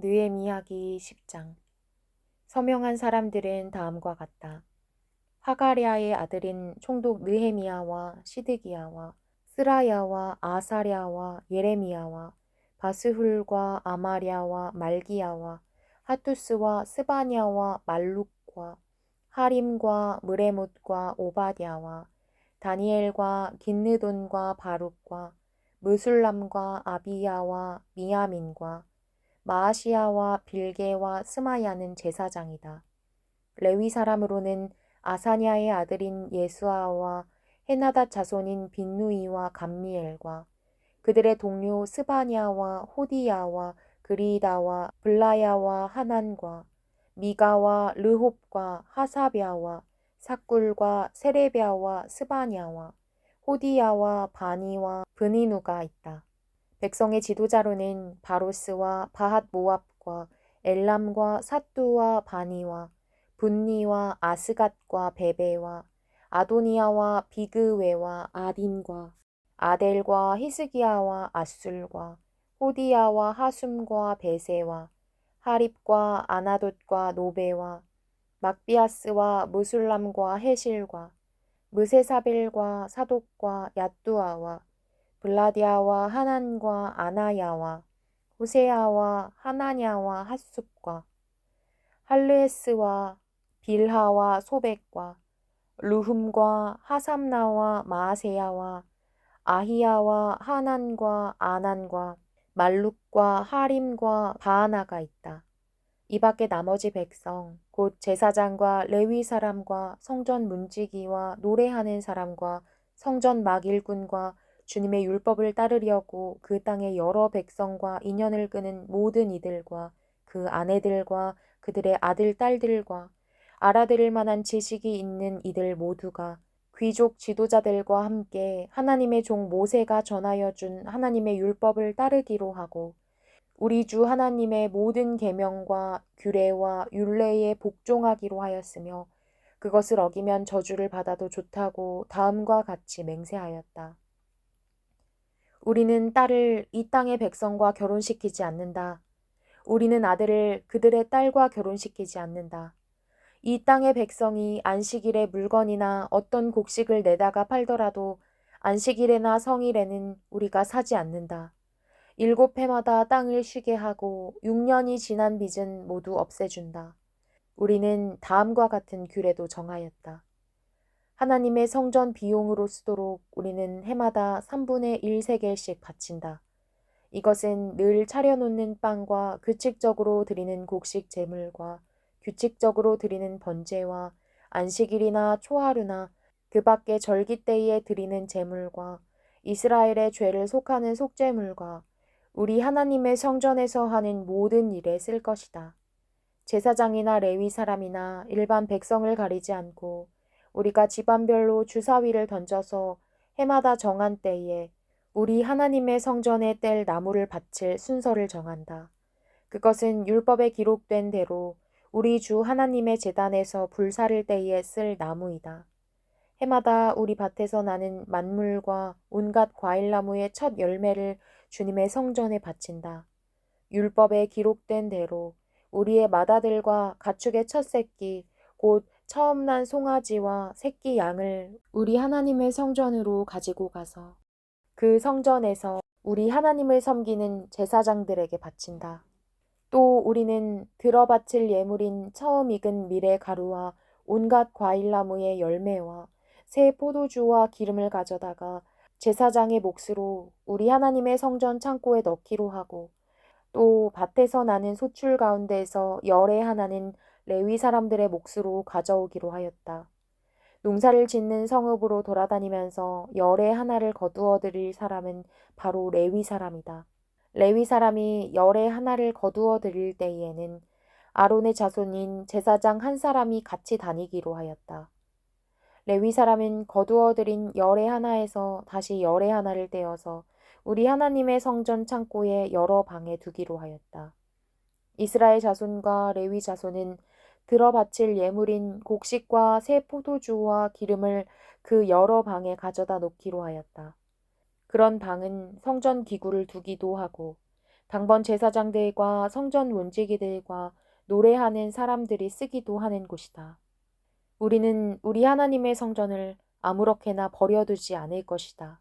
느헤미야기 10장 서명한 사람들은 다음과 같다. 하가랴의 아들인 총독 느헤미야와 시드기야와 스라야와 아사랴와 예레미야와 바스훌과 아마랴와 말기야와 하투스와 스바냐와 말룩과 하림과 무레못과 오바댜와 다니엘과 긴느돈과 바룩과 무술람과 아비야와 미야민과 마아시아와 빌게와 스마야는 제사장이다. 레위 사람으로는 아사냐의 아들인 예수아와 헤나닷 자손인 빈누이와 감미엘과 그들의 동료 스바냐와 호디야와 그리다와 블라야와 하난과 미가와 르홉과 하사랴와 사꿀과 세레랴와 스바냐와 호디야와 바니와 브니누가 있다. 백성의 지도자로는 바로스와 바핫 모압과 엘람과 사뚜와 바니와 분니와 아스갓과 베베와 아도니아와 비그웨와 아딘과 아델과 히스기야와 아술과 호디야와 하숨과 베세와 하립과 아나돗과 노베와 막비아스와 무술람과 헤실과 무세사빌과 사독과 야뚜아와 블라디아와 하난과 아나야와 호세아와 하나냐와 핫숲과 할르에스와 빌하와 소백과 루흠과 하삼나와 마아세야와 아히야와 하난과 아난과 말룩과 하림과 바하나가 있다. 이 밖에 나머지 백성, 곧 제사장과 레위 사람과 성전 문지기와 노래하는 사람과 성전 막일꾼과 주님의 율법을 따르려고 그 땅의 여러 백성과 인연을 끄는 모든 이들과 그 아내들과 그들의 아들, 딸들과 알아들을 만한 지식이 있는 이들 모두가 귀족 지도자들과 함께 하나님의 종 모세가 전하여 준 하나님의 율법을 따르기로 하고 우리 주 하나님의 모든 계명과 규례와 율례에 복종하기로 하였으며 그것을 어기면 저주를 받아도 좋다고 다음과 같이 맹세하였다. 우리는 딸을 이 땅의 백성과 결혼시키지 않는다. 우리는 아들을 그들의 딸과 결혼시키지 않는다. 이 땅의 백성이 안식일에 물건이나 어떤 곡식을 내다가 팔더라도 안식일에나 성일에는 우리가 사지 않는다. 일곱 해마다 땅을 쉬게 하고 6년이 지난 빚은 모두 없애준다. 우리는 다음과 같은 규례도 정하였다. 하나님의 성전 비용으로 쓰도록 우리는 해마다 3분의 1세겔씩 바친다. 이것은 늘 차려놓는 빵과 규칙적으로 드리는 곡식 제물과 규칙적으로 드리는 번제와 안식일이나 초하루나 그 밖에 절기 때에 드리는 제물과 이스라엘의 죄를 속하는 속제물과 우리 하나님의 성전에서 하는 모든 일에 쓸 것이다. 제사장이나 레위 사람이나 일반 백성을 가리지 않고 우리가 집안별로 주사위를 던져서 해마다 정한 때에 우리 하나님의 성전에 뗄 나무를 바칠 순서를 정한다. 그것은 율법에 기록된 대로 우리 주 하나님의 재단에서 불사를 때에 쓸 나무이다. 해마다 우리 밭에서 나는 만물과 온갖 과일나무의 첫 열매를 주님의 성전에 바친다. 율법에 기록된 대로 우리의 마다들과 가축의 첫 새끼, 곧 처음 난 송아지와 새끼 양을 우리 하나님의 성전으로 가지고 가서 그 성전에서 우리 하나님을 섬기는 제사장들에게 바친다. 또 우리는 들어 바칠 예물인 처음 익은 밀의 가루와 온갖 과일나무의 열매와 새 포도주와 기름을 가져다가 제사장의 몫으로 우리 하나님의 성전 창고에 넣기로 하고 또 밭에서 나는 소출 가운데에서 열의 하나는 레위 사람들의 몫으로 가져오기로 하였다. 농사를 짓는 성읍으로 돌아다니면서 열의 하나를 거두어 드릴 사람은 바로 레위 사람이다. 레위 사람이 열의 하나를 거두어 드릴 때에는 아론의 자손인 제사장 한 사람이 같이 다니기로 하였다. 레위 사람은 거두어 드린 열의 하나에서 다시 열의 하나를 떼어서 우리 하나님의 성전 창고에 여러 방에 두기로 하였다. 이스라엘 자손과 레위 자손은 들어 바칠 예물인 곡식과 새 포도주와 기름을 그 여러 방에 가져다 놓기로 하였다. 그런 방은 성전 기구를 두기도 하고 당번 제사장들과 성전 문지기들과 노래하는 사람들이 쓰기도 하는 곳이다. 우리는 우리 하나님의 성전을 아무렇게나 버려두지 않을 것이다.